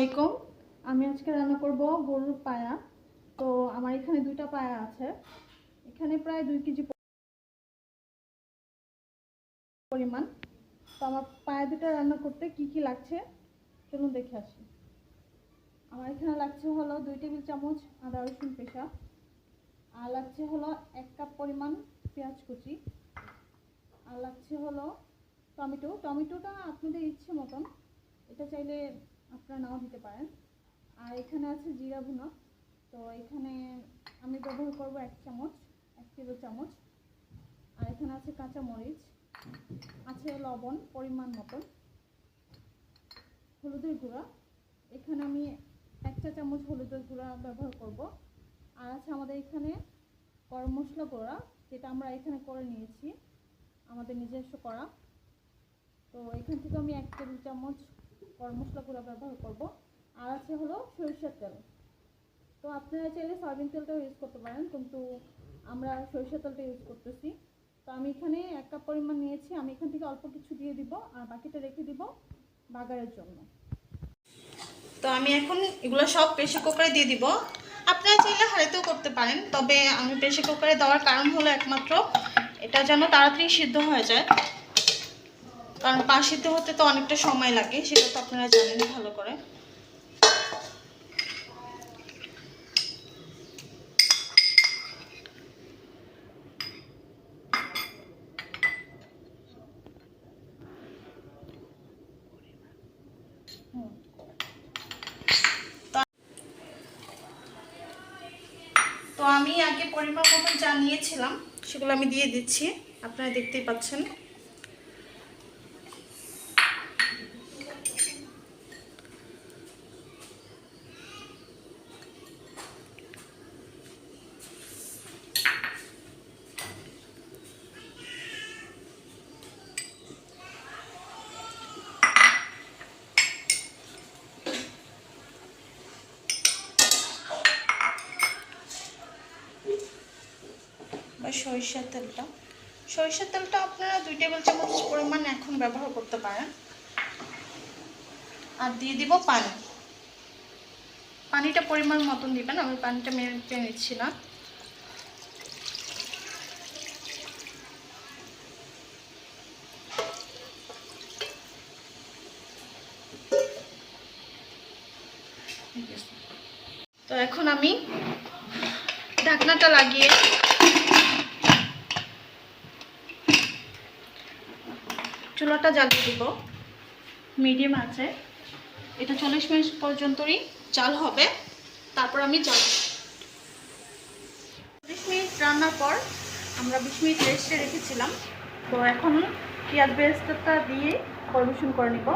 আলাইকুম। আমি আজকে রান্না করব গরুর পায়া। তো আমার এখানে দুইটা পায়া আছে। এখানে প্রায় দুই কেজি পরিমাণ। তো আমার পায়া দুটা রান্না করতে কি কি লাগছে চলুন দেখে আসি। আমার এখানে লাগছে হলো দুই টেবিল চামচ আদা রসুন পেশা। আর লাগছে হলো এক কাপ পরিমাণ পেঁয়াজ কুচি। আর লাগছে হলো টমেটো। টমেটোটা আপনাদের ইচ্ছে মতন। এটা চাইলে আপনারা নাও দিতে পারেন। আর এখানে আছে জিরা ভুনা। তো এখানে আমি ব্যবহার করব এক চামচ, এক টেবিল চামচ। আর এখানে আছে কাঁচা মরিচ, আছে লবণ পরিমাণ মতন, হলুদের গুঁড়া। এখানে আমি এক চা চামচ হলুদের গুঁড়া ব্যবহার করব। আর আছে আমাদের এখানে গরম মশলা গুঁড়া, যেটা আমরা এখানে করে নিয়েছি, আমাদের নিজস্ব করা। তো এখান থেকে আমি এক টেবিল চামচ গরম মশলা গুঁড়া ব্যবহার করব। আর আছে হলো সরিষার তেল। তো আপনারা চাইলে সয়াবিন তেলটাও ইউজ করতে পারেন, কিন্তু আমরা সরিষার তেলটা ইউজ করতেছি। তো আমি এখানে এক কাপ পরিমাণ নিয়েছি, আমি এখান থেকে অল্প কিছু দিয়ে দিব আর বাকিটা রেখে দিব বাগারের জন্য। তো আমি এখন এগুলো সব প্রেশার কুকারে দিয়ে দিব। আপনারা চাইলে হাঁড়িতেও করতে পারেন, তবে আমি প্রেশার কুকারে দেওয়ার কারণ হলো একমাত্র এটা যেন তাড়াতাড়ি সিদ্ধ হয়ে যায়। কারণ পা সিদ্ধ হতে তো অনেকটা সময় লাগে, সেটা তো আপনারা জানেন ভালো করে। তো আমি আগে পরিমাণ মতন যা নিয়েছিলাম, সেগুলো আমি দিয়ে দিচ্ছি। আপনারা দেখতেই পাচ্ছেন। সরিষার তেলটা। সরিষার তেলটা আপনারা দুই টেবিল চামচ পরিমাণ এখন ব্যবহার করতে পারেন। আর দিয়ে দিব পানি। পানিটা পরিমাণ মতন দিবেন, আমি পানিটা মেরে নিচ্ছি না। তো এখন আমি ঢাকনাটা লাগিয়ে চুলাটা জ্বালিয়ে দিব। মিডিয়াম আছে। এটা চল্লিশ মিনিট পর্যন্তই চাল হবে। তারপর আমি চাল চল্লিশ মিনিট রান্নার পর আমরা বিশ মিনিট রেস্টে রেখেছিলাম। তো এখন পেঁয়াজ বেরেস্তাটা দিয়ে পরিবেশন করে নিব।